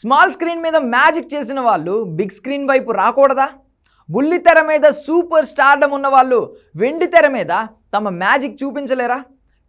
Small screen మీద magic చేసిన వాళ్ళు బిగ్ స్క్రీన్ వైపు రాకూడదా? బుల్లి తెర మీద సూపర్ స్టార్డమ్ ఉన్న వాళ్ళు వెండి తెర మీద తమ మ్యాజిక్ చూపించలేరా?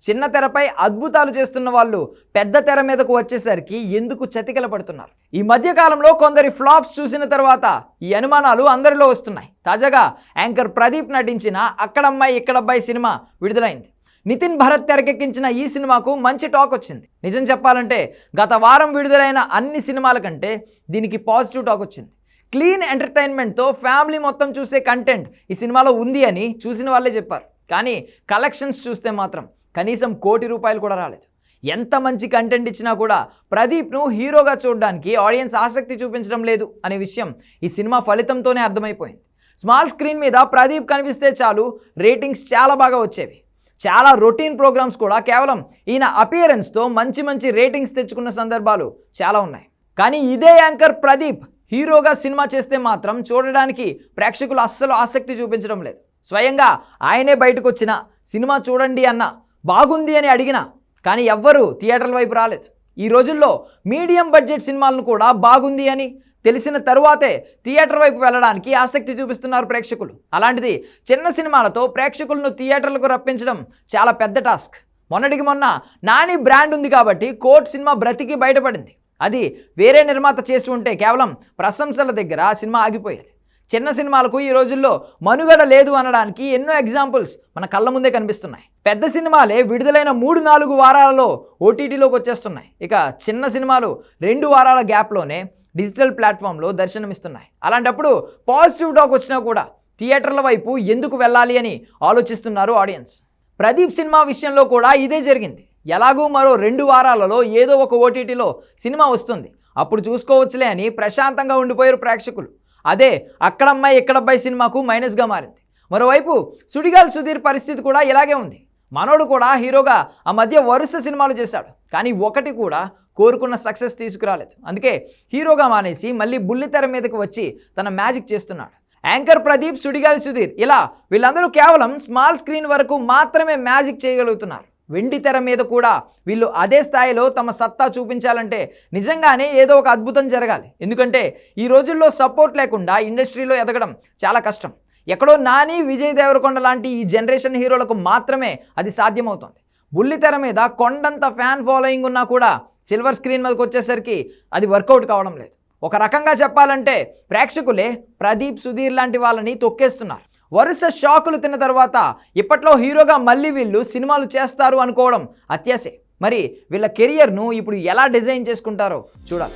చిన్న తెరపై అద్భుతాలు చేస్తున్న వాళ్ళు పెద్ద తెర మీదకు వచ్చేసరికి ఎందుకు చతికిల పడుతున్నారు? ఈ మధ్య కాలంలో కొందరి ఫ్లాప్స్ చూసిన తర్వాత ఈ అనుమానాలు అందరిలో వస్తున్నాయి. తాజాగా యాంకర్ ప్రదీప్ నటించిన అక్కడమ్మాయి ఇక్కడబ్బాయి సినిమా విడుదలైంది. నితిన్ భరత్ తెరకెక్కించిన ఈ సినిమాకు మంచి టాక్ వచ్చింది. నిజం చెప్పాలంటే గత వారం విడుదలైన అన్ని సినిమాల కంటే దీనికి పాజిటివ్ టాక్ వచ్చింది. క్లీన్ ఎంటర్టైన్మెంట్తో ఫ్యామిలీ మొత్తం చూసే కంటెంట్ ఈ సినిమాలో ఉంది అని చూసిన వాళ్ళే చెప్పారు. కానీ కలెక్షన్స్ చూస్తే మాత్రం కనీసం కోటి రూపాయలు కూడా రాలేదు. ఎంత మంచి కంటెంట్ ఇచ్చినా కూడా ప్రదీప్ను హీరోగా చూడడానికి ఆడియన్స్ ఆసక్తి చూపించడం లేదు అనే విషయం ఈ సినిమా ఫలితంతోనే అర్థమైపోయింది. స్మాల్ స్క్రీన్ మీద ప్రదీప్ కనిపిస్తే చాలు రేటింగ్స్ చాలా బాగా వచ్చేవి. చాలా రొటీన్ ప్రోగ్రామ్స్ కూడా కేవలం ఈయన అపియరెన్స్తో మంచి మంచి రేటింగ్స్ తెచ్చుకున్న సందర్భాలు చాలా ఉన్నాయి. కానీ ఇదే యాంకర్ ప్రదీప్ హీరోగా సినిమా చేస్తే మాత్రం చూడడానికి ప్రేక్షకులు అస్సలు ఆసక్తి చూపించడం లేదు. స్వయంగా ఆయనే బయటకు వచ్చిన సినిమా చూడండి అన్న బాగుంది అని అడిగినా కానీ ఎవ్వరూ థియేటర్ల వైపు రాలేదు. ఈ రోజుల్లో మీడియం బడ్జెట్ సినిమాలను కూడా బాగుంది అని తెలిసిన తరువాతే థియేటర్ వైపు వెళ్ళడానికి ఆసక్తి చూపిస్తున్నారు ప్రేక్షకులు. అలాంటిది చిన్న సినిమాలతో ప్రేక్షకులను థియేటర్లకు రప్పించడం చాలా పెద్ద టాస్క్. మొన్నటికి మొన్న నాని బ్రాండ్ ఉంది కాబట్టి కోర్ట్ సినిమా బ్రతికి బయటపడింది. అది వేరే నిర్మాత చేసి ఉంటే కేవలం ప్రశంసల దగ్గర ఆ సినిమా ఆగిపోయేది. చిన్న సినిమాలకు ఈ రోజుల్లో మనుగడ లేదు అనడానికి ఎన్నో ఎగ్జాంపుల్స్ మన కళ్ళ ముందే కనిపిస్తున్నాయి. పెద్ద సినిమాలే విడుదలైన మూడు నాలుగు వారాలలో ఓటీటీలోకి వచ్చేస్తున్నాయి. ఇక చిన్న సినిమాలు రెండు వారాల గ్యాప్లోనే డిజిటల్ ప్లాట్ఫామ్లో దర్శనమిస్తున్నాయి. అలాంటప్పుడు పాజిటివ్ టాక్ వచ్చినా కూడా థియేటర్ల వైపు ఎందుకు వెళ్ళాలి అని ఆలోచిస్తున్నారు ఆడియన్స్. ప్రదీప్ సినిమా విషయంలో కూడా ఇదే జరిగింది. ఎలాగూ మరో రెండు వారాలలో ఏదో ఒక ఓటీటీలో సినిమా వస్తుంది. అప్పుడు చూసుకోవచ్చులే అని ప్రశాంతంగా ఉండిపోయారు ప్రేక్షకులు. అదే అక్కడమ్మాయి ఇక్కడబ్బాయి సినిమాకు మైనస్గా మారింది. మరోవైపు సుడిగాల్ సుధీర్ పరిస్థితి కూడా ఇలాగే ఉంది. మనోడు కూడా హీరోగా ఆ మధ్య వరుస సినిమాలు చేశాడు. కానీ ఒకటి కూడా కోరుకున్న సక్సెస్ తీసుకురాలేదు. అందుకే హీరోగా మానేసి మళ్ళీ బుల్లితెర మీదకి వచ్చి తన మ్యాజిక్ చేస్తున్నాడు. యాంకర్ ప్రదీప్ సుడిగాలి సుధీర్ ఇలా వీళ్ళందరూ కేవలం స్మాల్ స్క్రీన్ వరకు మాత్రమే మ్యాజిక్ చేయగలుగుతున్నారు. వెండి తెర మీద కూడా వీళ్ళు అదే స్థాయిలో తమ సత్తా చూపించాలంటే నిజంగానే ఏదో ఒక అద్భుతం జరగాలి. ఎందుకంటే ఈ రోజుల్లో సపోర్ట్ లేకుండా ఇండస్ట్రీలో ఎదగడం చాలా కష్టం. ఎక్కడో నాని విజయ్ దేవరకొండ లాంటి ఈ జనరేషన్ హీరోలకు మాత్రమే అది సాధ్యమవుతుంది. బుల్లితెర మీద కొండంత ఫ్యాన్ ఫాలోయింగ్ ఉన్నా కూడా సిల్వర్ స్క్రీన్ మీదకి వచ్చేసరికి అది వర్కౌట్ కావడం లేదు. ఒక రకంగా చెప్పాలంటే ప్రేక్షకులే ప్రదీప్ సుధీర్ లాంటి వాళ్ళని తొక్కేస్తున్నారు. వరుస షాకులు తిన్న తర్వాత ఇప్పట్లో హీరోగా మళ్ళీ వీళ్ళు సినిమాలు చేస్తారు అనుకోవడం అత్యాసే మరి వీళ్ళ కెరియర్ను ఇప్పుడు ఎలా డిజైన్ చేసుకుంటారో చూడాలి.